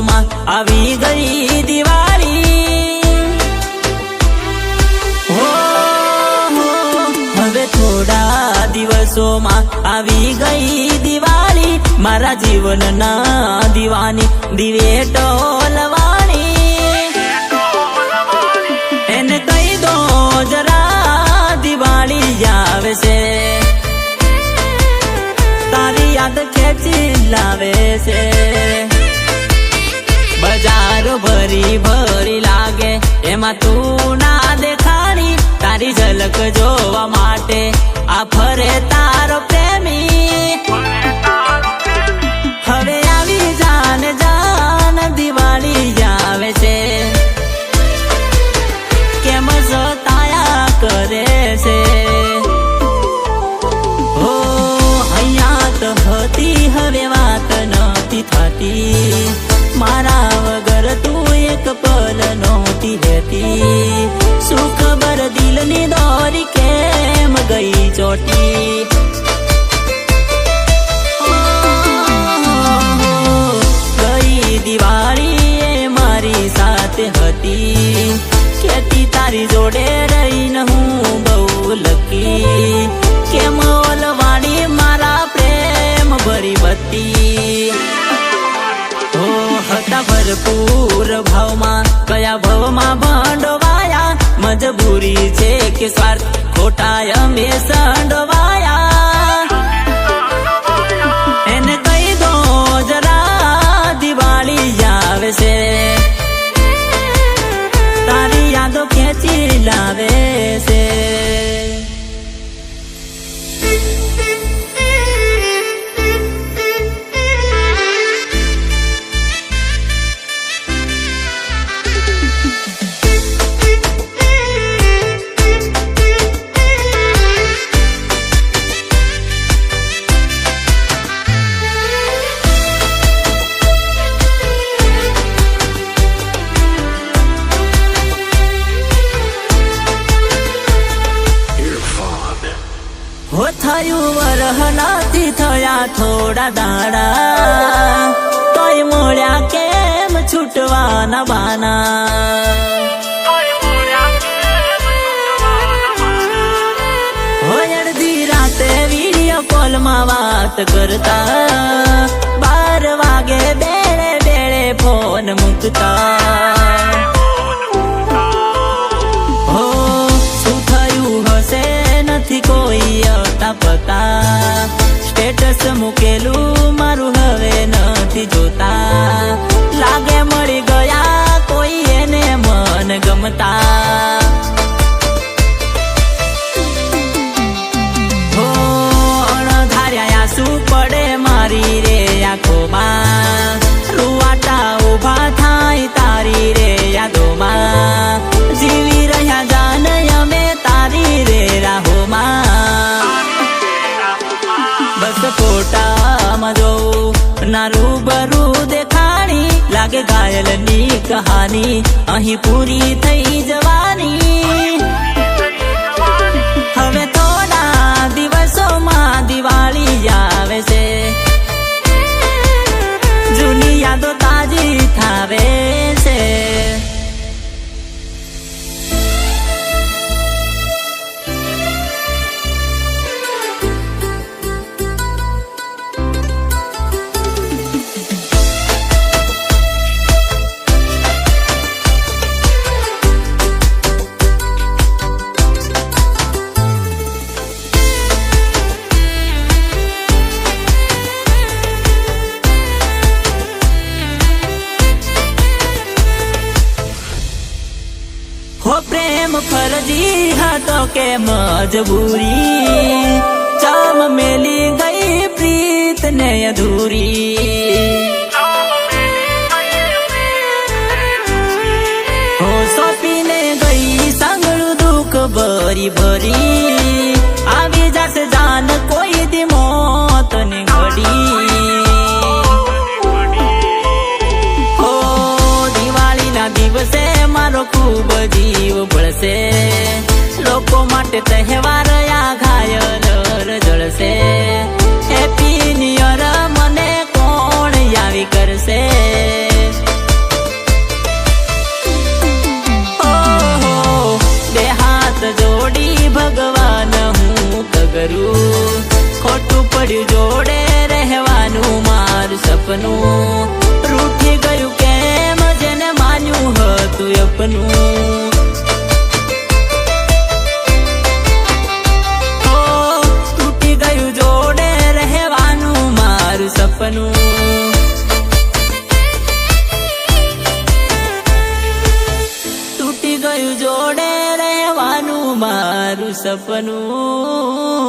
દિવસોમાં આવી ગઈ દિવાળી. હો, હવે થોડા દિવસોમાં આવી ગઈ દિવાળી. મારા જીવનના દિવાની દિવે ટોલવાણી એને કહી દો જરા દિવાળી આવે છે તારી યાદ ખેંચી લાવે છે. ભરી ભરી લાગે, એમાં તું ના દેખાણી તારી ઝલક જોવા માટે. આ ફરે તારો પ્રેમી. જાન દિવાળી આવે છે. કેમ સતાયા કરે છે? હો તો હતી હવે વાત નહોતી થતી. મારા ભરપૂર ભાવમાં કયા ભાવમાં ભંડવાયા? મજબૂરી છે કે સ્વાર્થ? ખોટા અમે સંડવાયા. એને કહી દો જરા, દિવાળી આવે છે તારી યાદો ખેંચી લાવે. વરહનાથી થયા થોડા દાડા. તોય મોળ્યા કેમ છૂટવાના બાના. હોય રાતે વીડિયો કોલમાં વાત કરતા. બાર વાગે બેળે બેળે ફોન મૂકતા. મૂકેલું મારું હવે નથી જોતા. લાગે મળી ગયા કોઈ એને મન ગમતા. હો, અણધાર્યા શું પડે મારી રે. જોઉં ના રૂબરૂ દેખાણી લાગે ઘાયલની કહાની. અહીં પૂરી થઈ જવાની. કે મજબૂરી. ચામ મેલી ગઈ પ્રીત ને અધૂરી. હો ગઈ સાંગળું દુઃખ ભરી ભરી. આવી જશે જાન કોઈ દી મોત ને ઘડી. હો દિવાળીના દિવસે મારો ખૂબ જીવ બળશે. લોકો માટે તહેવાર આ ઘાયલ હેપી નિયર મને કોણ આવી કરશે? બે હાથ જોડી ભગવાન, હું કગરું ખોટું પડ્યું જોડે રહેવાનું મારું સપનું. રૂઠી ગયું કેમ, જેને માન્યું હતું અપનું જોડે રહેવાનું મારું સપનું.